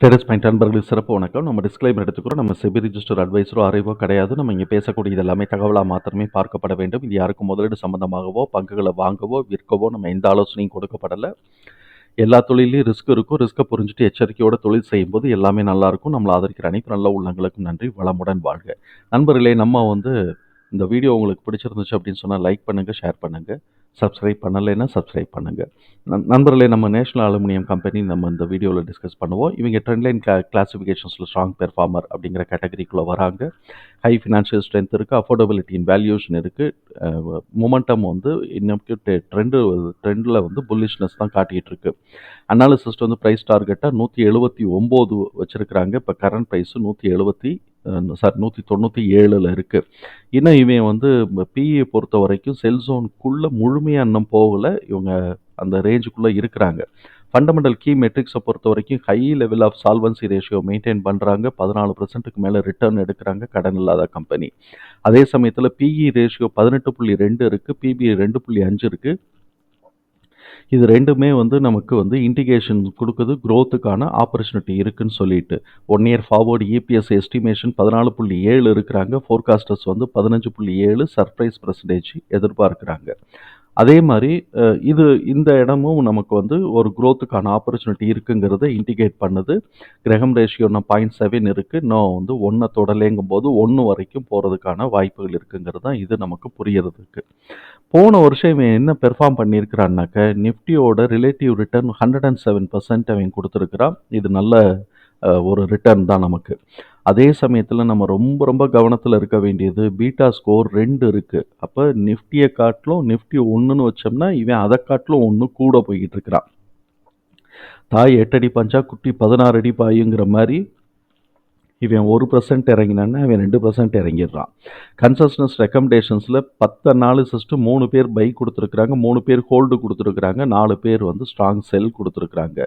Terrace point அன்பர்களுக்கு சிறப்பு வணக்கம். நம்ம டிஸ்கிளைமர் எடுத்துக்கிறோம். நம்ம செபி ரிஜிஸ்டர் அட்வைஸரோ அறிவோ கிடையாது. நம்ம இங்கே பேசக்கூடியது எல்லாமே தகவலாக மாத்திரமே பார்க்கப்பட வேண்டும். இது யாருக்கும் முதலீடு சம்பந்தமாகவோ பங்குகளை வாங்கவோ விற்கவோ நம்ம எந்த ஆலோசனையும் கொடுக்கப்படலை. எல்லா தொழிலையும் ரிஸ்க் இருக்கும். ரிஸ்க்கை புரிஞ்சுட்டு எச்சரிக்கையோட தொழில் செய்யும்போது எல்லாமே நல்லாயிருக்கும் நம்மளை ஆதரிக்கிற அனைத்து நல்ல உள்ளங்களுக்கும் நன்றி. வளமுடன் வாழ்க. நண்பர்களே நம்ம வந்து இந்த வீடியோ உங்களுக்கு பிடிச்சிருந்துச்சு அப்படின்னு சொன்னால் லைக் பண்ணுங்கள் ஷேர் பண்ணுங்கள் சப்ஸ்கிரைப் பண்ணலைன்னா சப்ஸ்கிரைப் பண்ணுங்கள் நண்பர்களே நம்ம நேஷனல் அலுமினியம் கம்பெனி நம்ம இந்த வீடியோவில் டிஸ்கஸ் பண்ணுவோம். இவங்க ட்ரெண்ட்லைன் கிளா கிளாஸிஃபிகேஷன்ஸில் ஸ்ட்ராங் பெர்ஃபார்மர் அப்படிங்கிற கேட்டகரிக்குள்ளே வராங்க. ஹை ஃபினான்ஷியல் ஸ்ட்ரென்த் இருக்குது அஃபோர்டபிலிட்டியின் வேல்யூஷன் இருக்குது மொமெண்டம் வந்து இன்னும் ட்ரெண்டு ட்ரெண்டில் வந்து புல்லிஷ்னஸ் தான் காட்டிகிட்டு இருக்கு. அனாலிசிஸ்ட் வந்து ப்ரைஸ் டார்கெட்டாக நூற்றி எழுபத்தி ஒம்பது வச்சுருக்கிறாங்க. இப்போ கரண்ட் ப்ரைஸு நூற்றி எழுபத்தி சார் நூற்றி தொண்ணூற்றி ஏழில் இருக்குது இன்னும் இவன் வந்து பிஇ பொறுத்த வரைக்கும் செல்சோனுக்குள்ளே முழுமையாக இன்னும் போகலை. இவங்க அந்த ரேஞ்சுக்குள்ளே இருக்கிறாங்க. ஃபண்டமெண்டல் கீ மெட்ரிக்ஸை பொறுத்த வரைக்கும் high level of solvency ratio maintain பண்ணுறாங்க பதினாலு பர்சன்ட்டுக்கு மேலே ரிட்டர்ன் எடுக்கிறாங்க கடன் இல்லாத கம்பெனி அதே சமயத்தில் பிஇ ரேஷியோ பதினெட்டு புள்ளி ரெண்டு இருக்குது பிபி ரெண்டு புள்ளி அஞ்சு இருக்குது இது ரெண்டுமே வந்து நமக்கு வந்து இண்டிகேஷன் கொடுக்குது க்ரோத்துக்கான ஆப்பர்ச்சுனிட்டி இருக்குன்னு சொல்லிட்டு. One year forward EPS estimation பதினாலு புள்ளி ஏழு இருக்கிறாங்க. ஃபோர்காஸ்டர்ஸ் வந்து பதினஞ்சு புள்ளி ஏழு சர்ப்ரைஸ் பர்சன்டேஜ் எதிர்பார்க்குறாங்க. அதே மாதிரி இது இந்த இடமும் நமக்கு வந்து ஒரு க்ரோத்துக்கான ஆப்பர்ச்சுனிட்டி இருக்குங்கிறத இண்டிகேட் பண்ணுது. கிரகம் ரேஷியோ நான் பாயிண்ட் செவன் இருக்குது இன்னும் வந்து ஒன்றை தொடலேங்கும் போது ஒன்று வரைக்கும் போகிறதுக்கான வாய்ப்புகள் இருக்குங்கிறது தான் இது நமக்கு புரியறதுக்கு. போன வருஷம் இவன் என்ன பெர்ஃபார்ம் பண்ணியிருக்கிறான்னாக்க நிஃப்டியோட relative return hundred and seven percent அவன் கொடுத்துருக்குறான். இது நல்ல ஒரு ரிட்டர்ன் தான் நமக்கு. அதே சமயத்தில் நம்ம ரொம்ப ரொம்ப கவனத்தில் இருக்க வேண்டியது பீட்டா ஸ்கோர் ரெண்டு இருக்குது அப்போ நிஃப்டியை காட்டிலும் நிஃப்டி ஒன்றுன்னு வச்சோம்னா இவன் அதை காட்டிலும் ஒன்று கூட போய்கிட்டு இருக்கிறான். தாய் எட்டடி பஞ்சா குட்டி பதினாறு அடி பாயுங்கிற மாதிரி இவன் ஒரு பர்சன்ட் இறங்கினான்னா இவன் ரெண்டு பர்சன்ட் இறங்கிடுறான். கன்சஸ்னஸ் ரெக்கமெண்டேஷன்ஸில் பத்து அனாலிசிஸ்ட்டு மூணு பேர் பை கொடுத்துருக்குறாங்க மூணு பேர் ஹோல்டு கொடுத்துருக்குறாங்க நாலு பேர் வந்து ஸ்ட்ராங் செல் கொடுத்துருக்குறாங்க.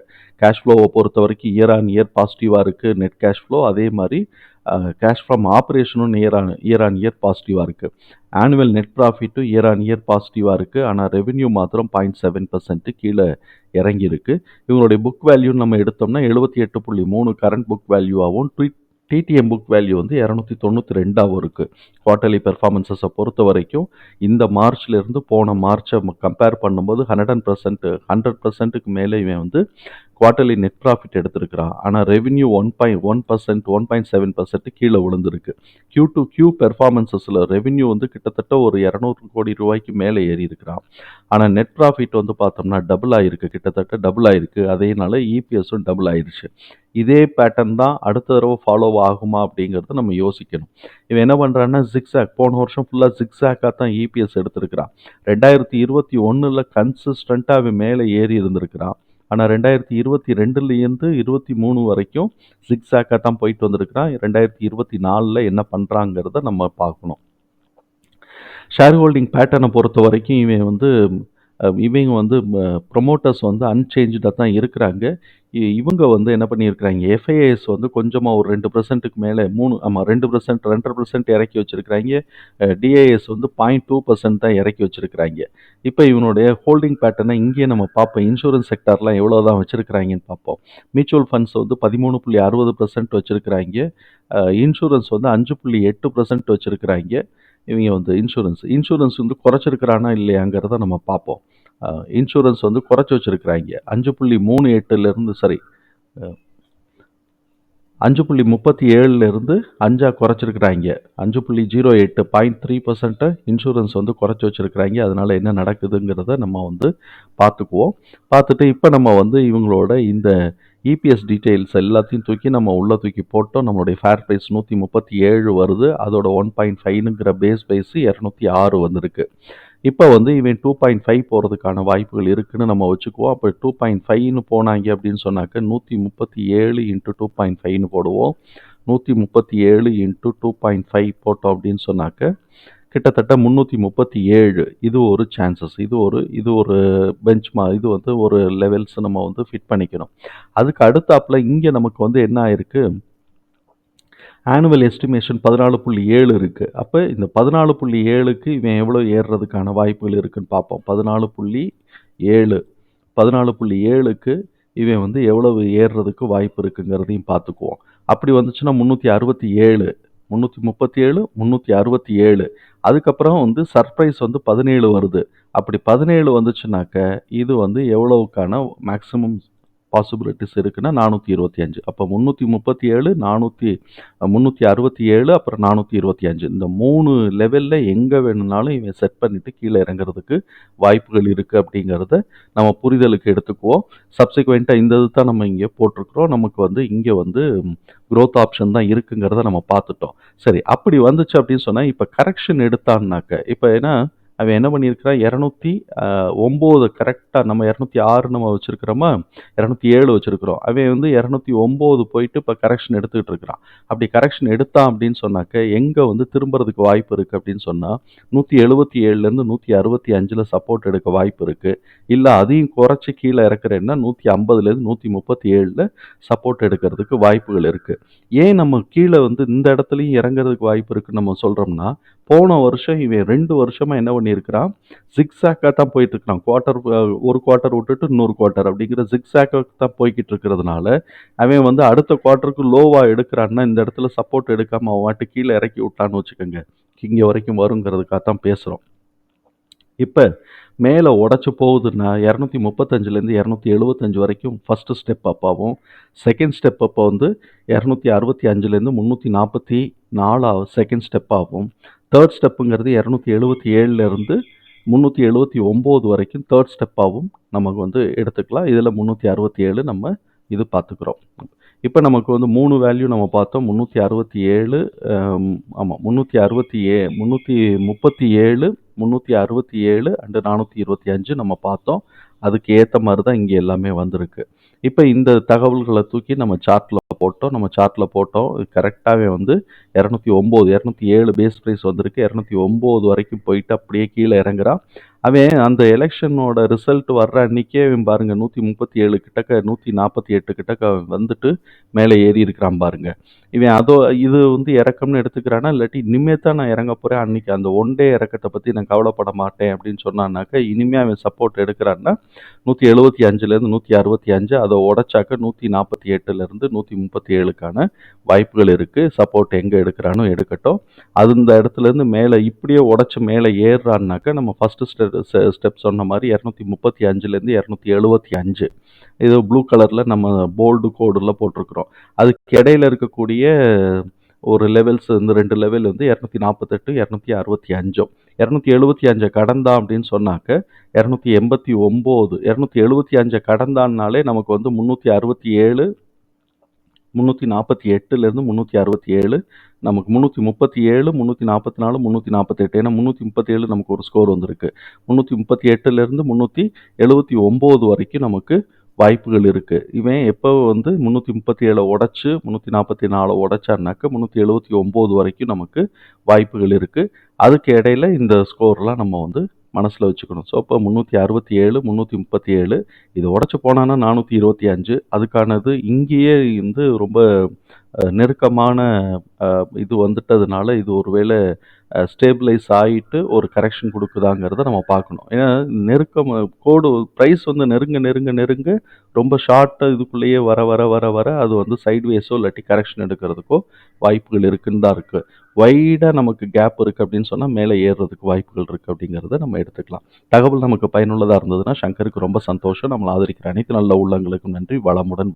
கேஷ் ஃப்ளோவை பொறுத்த வரைக்கும் இயர் ஆன் இயர் பாசிட்டிவாக இருக்குது நெட் கேஷ் ஃப்ளோ அதே மாதிரி cash from ஆப்ரேஷனும் year on year on year பாசிட்டிவாக இருக்குது ஆனுவல் நெட் ப்ராஃபிட்டும் இயர் ஆன் இயர் பாசிட்டிவாக இருக்குது ஆனால் ரெவென்யூ மாத்திரம் பாயிண்ட் செவன் பர்சன்ட்டு கீழே இறங்கியிருக்கு. இவங்களுடைய புக் வேல்யூ நம்ம எடுத்தோம்னா எழுபத்தி எட்டு புள்ளி மூணு கரண்ட் புக் வேல்யூவாகவும் ட்வீட் டிடிஎம் புக் வேல்யூ வந்து இரநூத்தி தொண்ணூற்றி ரெண்டாகவும் இருக்குது குவார்ட்டர்லி பெர்ஃபார்மன்ஸஸை பொறுத்த வரைக்கும் இந்த மார்ச்லேருந்து போன மார்ச்சை கம்பேர் பண்ணும்போது ஹண்ட்ரட் அண்ட் பர்சன்ட் ஹண்ட்ரட் பர்சன்ட்டுக்கு மேலே இவன் வந்து குவார்ட்டர்லி நெட் ப்ராஃபிட் எடுத்திருக்கிறா ஆனால் revenue one point one percent one point seven percent கீழே விழுந்திருக்கு. கியூ டு கியூ பெர்ஃபார்மன்ஸஸில் ரெவென்யூ வந்து கிட்டத்தட்ட ஒரு இரநூறு கோடி ரூபாய்க்கு மேலே ஏறி இருக்கிறான் ஆனால் நெட் ப்ராஃபிட் வந்து பார்த்தோம்னா டபுள் ஆகிருக்கு கிட்டத்தட்ட டபுள் ஆகிருக்கு அதேனால இபிஎஸும் டபுள் ஆயிடுச்சு இதே பேட்டர்ன் தான் அடுத்த தடவை ஃபாலோ ஆகுமா அப்படிங்கிறத நம்ம யோசிக்கணும். இவன் என்ன பண்ணுறான்னா ஜிக்ஸாக் போன வருஷம் ஃபுல்லாக ஜிக்ஸாக்காக தான் இபிஎஸ் எடுத்திருக்கிறான். ரெண்டாயிரத்தி இருபத்தி ஒன்றில் கன்சிஸ்டண்ட்டாக அவன் மேலே ஏறி இருந்திருக்கிறான். ஆனால் ரெண்டாயிரத்தி இருபத்தி ரெண்டுலேருந்து இருபத்தி மூணு வரைக்கும் சிக்ஸாக்காக தான் போயிட்டு வந்திருக்கிறான். ரெண்டாயிரத்தி இருபத்தி நாலில் என்ன பண்ணுறாங்கிறத நம்ம பார்க்கணும். ஷேர் ஹோல்டிங் பேட்டர்னை பொறுத்த வரைக்கும் இவன் வந்து இவங்க வந்து ப்ரொமோட்டர்ஸ் வந்து அன்சேஞ்சாக தான் இருக்கிறாங்க. இவங்க வந்து என்ன பண்ணியிருக்கிறாங்க எஃப்ஐஎஸ் வந்து கொஞ்சமாக ஒரு ரெண்டு பர்சன்ட்டுக்கு மேலே மூணு ஆமாம் ரெண்டு பர்சன்ட் ரெண்டரை பர்சன்ட் இறக்கி வச்சுருக்கிறாங்க. டிஏஎஸ் வந்து பாயிண்ட் டூ பர்சன்ட் தான் இறக்கி வச்சுருக்கிறாங்க. இப்போ இவனுடைய ஹோல்டிங் பேட்டர்னை இங்கேயே நம்ம பார்ப்போம். இன்சூரன்ஸ் செக்டார்லாம் எவ்வளோ தான் வச்சுருக்கிறாங்கன்னு பார்ப்போம். மியூச்சுவல் ஃபண்ட்ஸ் வந்து பதிமூணு புள்ளி அறுபது பர்சன்ட் வச்சுருக்கிறாங்க. இன்சூரன்ஸ் வந்து அஞ்சு புள்ளி எட்டு பர்சன்ட் வச்சுருக்கிறாங்க. இவங்க வந்து இன்சூரன்ஸ் இன்சூரன்ஸ் வந்து குறைச்சிருக்கிறானா இல்லையாங்கிறத நம்ம பார்ப்போம். இன்சூரன்ஸ் வந்து குறைச்சி வச்சுருக்கிறாங்க. அஞ்சு புள்ளி மூணு எட்டுலேருந்து சரி அஞ்சு புள்ளி முப்பத்தி ஏழுலேருந்து அஞ்சாக குறைச்சிருக்கிறாங்க. அஞ்சு புள்ளி ஜீரோ எட்டு பாயிண்ட் த்ரீ பர்சன்ட்டை இன்சூரன்ஸ் வந்து குறைச்சி வச்சுருக்கிறாங்க. அதனால் என்ன நடக்குதுங்கிறத நம்ம வந்து பார்த்துக்குவோம். பார்த்துட்டு இப்போ நம்ம வந்து இவங்களோட இந்த இபிஎஸ் டீட்டெயில்ஸ் எல்லாத்தையும் தூக்கி நம்ம உள்ளே தூக்கி போட்டோம். நம்மளுடைய ஃபேர் ப்ரைஸ் நூற்றி முப்பத்தி ஏழு வருது. அதோட ஒன் பாயிண்ட் ஃபைவ்னுங்கிற பேஸ் ப்ரைஸ் இரநூத்தி ஆறு வந்திருக்கு. இப்போ வந்து இவன் டூ பாயிண்ட் ஃபைவ் போகிறதுக்கான வாய்ப்புகள் இருக்குதுன்னு நம்ம வச்சுக்குவோம். அப்போ டூ பாயிண்ட் ஃபைவ்னு போனாங்க அப்படின்னு சொன்னாக்க நூற்றி முப்பத்தி ஏழு இன்ட்டு டூ பாயிண்ட் ஃபைவ்னு போடுவோம். நூற்றி முப்பத்தி ஏழு இன்ட்டு டூ பாயிண்ட் ஃபைவ் போட்டோம் அப்படின்னு சொன்னாக்க கிட்டத்தட்ட முந்நூற்றி முப்பத்தி ஏழு. இது ஒரு சான்சஸ் இது ஒரு இது ஒரு பெஞ்ச் மா இது வந்து ஒரு லெவல்ஸ் நம்ம வந்து ஃபிட் பண்ணிக்கணும். அதுக்கு அடுத்தாப்பில் இங்கே நமக்கு வந்து என்ன ஆயிருக்கு? ஆனுவல் எஸ்டிமேஷன் பதினாலு புள்ளி ஏழு இருக்குது அப்போ இந்த பதினாலு புள்ளி ஏழுக்கு இவன் எவ்வளோ ஏறுறதுக்கான வாய்ப்புகள் இருக்குதுன்னு பார்ப்போம். பதினாலு புள்ளி ஏழு. பதினாலு புள்ளி ஏழுக்கு இவன் வந்து எவ்வளவு ஏறுறதுக்கு வாய்ப்பு இருக்குங்கிறதையும் பார்த்துக்குவோம். அப்படி வந்துச்சுன்னா முந்நூற்றி அறுபத்தி ஏழு. முந்நூற்றி முப்பத்தி ஏழு முந்நூற்றி அறுபத்தி ஏழு. அதுக்கப்புறம் வந்து சர்ப்ரைஸ் வந்து பதினேழு வருது. அப்படி பதினேழு வந்துச்சுனாக்க இது வந்து எவ்வளவுக்கான மேக்ஸிமம் பாசிபிலிட்டிஸ் இருக்குன்னா நானூற்றி இருபத்தி அஞ்சு. அப்போ முந்நூற்றி முப்பத்தி ஏழு நானூற்றி முந்நூற்றி அறுபத்தி ஏழு அப்புறம் நானூற்றி இருபத்தி அஞ்சு. இந்த மூணு லெவலில் எங்கே வேணும்னாலும் இவன் செட் பண்ணிவிட்டு கீழே இறங்குறதுக்கு வாய்ப்புகள் இருக்குது அப்படிங்கிறத நம்ம புரிதலுக்கு எடுத்துக்குவோம். சப்சிக்வெண்ட்டாக இந்த இது தான் நம்ம இங்கே போட்டிருக்கிறோம். நமக்கு வந்து இங்கே வந்து க்ரோத் ஆப்ஷன் தான் இருக்குங்கிறத நம்ம பார்த்துட்டோம். சரி அப்படி வந்துச்சு அப்படின்னு சொன்னால் இப்போ கரெக்ஷன் எடுத்தான்னாக்க இப்போ ஏன்னா அவன் என்ன பண்ணியிருக்கிறான் இரநூத்தி ஒம்பது கரெக்டாக நம்ம இரநூத்தி ஆறு நம்ம வச்சுருக்கிறோமா? இரநூத்தி ஏழு வச்சுருக்கிறோம். அவன் வந்து இரநூத்தி ஒம்பது போயிட்டு இப்போ கரெக்ஷன் எடுத்துக்கிட்டு இருக்கிறான். அப்படி கரெக்ஷன் எடுத்தான் அப்படின்னு சொன்னாக்க எங்கே வந்து திரும்புறதுக்கு வாய்ப்பு இருக்குது அப்படின்னு சொன்னால் நூற்றி எழுபத்தி ஏழுலேருந்து நூற்றி அறுபத்தி அஞ்சில் சப்போர்ட் எடுக்க வாய்ப்பு இருக்குது இல்லை அதையும் குறைச்சி கீழே இறக்குறேன்னா நூற்றி ஐம்பதுலேருந்து நூற்றி முப்பத்தி ஏழில் சப்போர்ட் எடுக்கிறதுக்கு வாய்ப்புகள் இருக்குது ஏன் நம்ம கீழே வந்து இந்த இடத்துலையும் இறங்குறதுக்கு வாய்ப்பு இருக்குன்னு நம்ம சொல்கிறோம்னா போன வருஷம் இவன் ரெண்டு வருஷமாக என்ன பண்ணியிருக்கிறான்? ஜிக்ஸாக்காக தான் போயிட்டுருக்கிறான். குவார்ட்டர் ஒரு குவார்ட்டர் விட்டுட்டு இன்னொரு குவார்ட்டர் அப்படிங்கிற ஜிக்ஸாக்காக தான் போய்கிட்டு இருக்கிறதுனால அவன் வந்து அடுத்த குவார்ட்டருக்கு லோவாக எடுக்கிறான்னா இந்த இடத்துல சப்போர்ட் எடுக்காமல் அவன் வாட்டு கீழே இறக்கி விட்டான்னு வச்சுக்கோங்க. இங்கே வரைக்கும் வருங்கிறதுக்காக தான் பேசுகிறோம் இப்போ மேலே உடச்சி போகுதுன்னா இரநூத்தி முப்பத்தஞ்சுலேருந்து இரநூத்தி எழுபத்தஞ்சு வரைக்கும் ஃபஸ்ட்டு ஸ்டெப் அப்பாவும் செகண்ட் ஸ்டெப் அப்போ வந்து இரநூத்தி அறுபத்தி அஞ்சுலேருந்து முந்நூற்றி நாற்பத்தி நாலாவது செகண்ட் ஸ்டெப் ஆகும். தேர்ட் ஸ்டெப்புங்கிறது இரநூத்தி எழுபத்தி ஏழுலேருந்து முந்நூற்றி எழுபத்தி ஒம்பது வரைக்கும் தேர்ட் ஸ்டெப்பாகவும் நமக்கு வந்து எடுத்துக்கலாம். இதில் முந்நூற்றி அறுபத்தி ஏழு நம்ம இது பார்த்துக்குறோம். இப்போ நமக்கு வந்து மூணு வேல்யூ நம்ம பார்த்தோம். முந்நூற்றி அறுபத்தி ஏழு ஆமாம் முந்நூற்றி அறுபத்தி ஏ முந்நூற்றி முப்பத்தி ஏழு முந்நூற்றி அறுபத்தி ஏழு அண்டு நானூற்றி இருபத்தி அஞ்சு நம்ம பார்த்தோம். அதுக்கு ஏற்ற மாதிரி தான் இங்கே எல்லாமே வந்திருக்கு. இப்போ இந்த தகவல்களை தூக்கி நம்ம சார்ட்டில் போட்டோம். நம்ம சார்ட்டில் போட்டோம். கரெக்டாகவே வந்து இரநூத்தி ஒம்பது இரநூத்தி ஏழு பேஸ் ப்ரைஸ் வந்திருக்கு. இரநூத்தி ஒம்பது வரைக்கும் போயிட்டு அப்படியே கீழே இறங்குறான் அவன் அந்த எலெக்ஷனோட ரிசல்ட் வர்ற அன்னைக்கே அவன் பாருங்க நூற்றி முப்பத்தி ஏழு கிட்டக்க நூற்றி நாற்பத்தி எட்டு கிட்டக்க அவன் வந்துட்டு மேலே ஏறி இருக்கிறான் பாருங்க. இவன் அதோ இது வந்து இறக்கம்னு எடுத்துக்கிறானா? இல்லாட்டி இனிமே தான் நான் இறங்க போகிறேன் அன்றைக்கி அந்த ஒன் டே இறக்கத்தை பற்றி நான் கவலைப்பட மாட்டேன் அப்படின்னு சொன்னான்னாக்கா இனிமேல் அவன் சப்போர்ட் எடுக்கிறான்னா நூற்றி எழுபத்தி அஞ்சுலேருந்து நூற்றி அறுபத்தி அஞ்சு அதை உடச்சாக்க நூற்றி நாற்பத்தி எட்டுலேருந்து நூற்றி முப்பத்தி ஏழுக்கான வாய்ப்புகள் இருக்குது சப்போர்ட் எங்கே எடுக்கிறானோ எடுக்கட்டும். அது இந்த இடத்துலேருந்து மேலே இப்படியே உடச்சி மேலே ஏறுறான்னாக்கா நம்ம ஃபஸ்ட்டு ஸ்டெப் ஸ்டெப் சொன்ன மாதிரி இரநூத்தி முப்பத்தி அஞ்சுலேருந்து இரநூத்தி எழுபத்தி அஞ்சு. இது ப்ளூ கலரில் நம்ம போல்டு கோடில் போட்டிருக்கிறோம். அதுக்கு இடையில இருக்கக்கூடிய ஒரு லெவல்ஸ் இந்த ரெண்டு லெவல் வந்து இரநூத்தி நாற்பத்தெட்டு இரநூத்தி அறுபத்தி அஞ்சும் இரநூத்தி எழுபத்தி அஞ்சை கடந்தா அப்படின்னு சொன்னாக்க இரநூத்தி எண்பத்தி ஒம்பது இரநூத்தி எழுபத்தி அஞ்சை கடந்தான்னாலே நமக்கு வந்து முந்நூற்றி அறுபத்தி ஏழு முந்நூற்றி நாற்பத்தி எட்டுலேருந்து முந்நூற்றி அறுபத்தி ஏழு. நமக்கு முந்நூற்றி முப்பத்தி ஏழு முந்நூற்றி நாற்பத்தி நாலு முந்நூற்றி நாற்பத்தெட்டு ஏன்னா முந்நூற்றி முப்பத்தி ஏழு நமக்கு ஒரு ஸ்கோர் வந்திருக்கு. முந்நூற்றி முப்பத்தி எட்டுலேருந்து முந்நூற்றி எழுபத்தி ஒம்பது வரைக்கும் நமக்கு வாய்ப்புகள் இருக்குது இவன் எப்போ வந்து முந்நூற்றி முப்பத்தி ஏழை உடச்சி முந்நூற்றி நாற்பத்தி நாலு உடச்சான்னாக்க முந்நூற்றி எழுபத்தி ஒம்பது வரைக்கும் நமக்கு வாய்ப்புகள் இருக்குது அதுக்கு இடையில இந்த ஸ்கோர்லாம் நம்ம வந்து மனசில் வச்சுக்கணும். ஸோ அப்போ முந்நூற்றி அறுபத்தி ஏழு முந்நூற்றி முப்பத்தி ஏழு இது உடச்சி போனான்னா நானூற்றி இருபத்தி அஞ்சு. அதுக்கானது இங்கேயே வந்து ரொம்ப நெருக்கமான இது வந்துட்டதுனால இது ஒருவேளை ஸ்டேபிளைஸ் ஆகிட்டு ஒரு கரெக்ஷன் கொடுக்குதாங்கிறத நம்ம பார்க்கணும். ஏன்னா நெருக்கம் கோடு ப்ரைஸ் வந்து நெருங்க நெருங்க நெருங்க ரொம்ப ஷார்ட்டாக இதுக்குள்ளேயே வர வர வர வர அது வந்து சைட்வேஸோ இல்லாட்டி கரெக்ஷன் எடுக்கிறதுக்கோ வாய்ப்புகள் இருக்குன்னு தான் இருக்குது வைடாக நமக்கு கேப் இருக்குது அப்படின்னு சொன்னால் மேலே ஏறுறதுக்கு வாய்ப்புகள் இருக்குது அப்படிங்கிறத நம்ம எடுத்துக்கலாம். தகவல் நமக்கு பயனுள்ளதாக இருந்ததுன்னா சங்கருக்கு ரொம்ப சந்தோஷம். நம்மளை ஆதரிக்கிற அனைத்து நல்ல உள்ளங்களுக்கும் நன்றி. வளமுடன்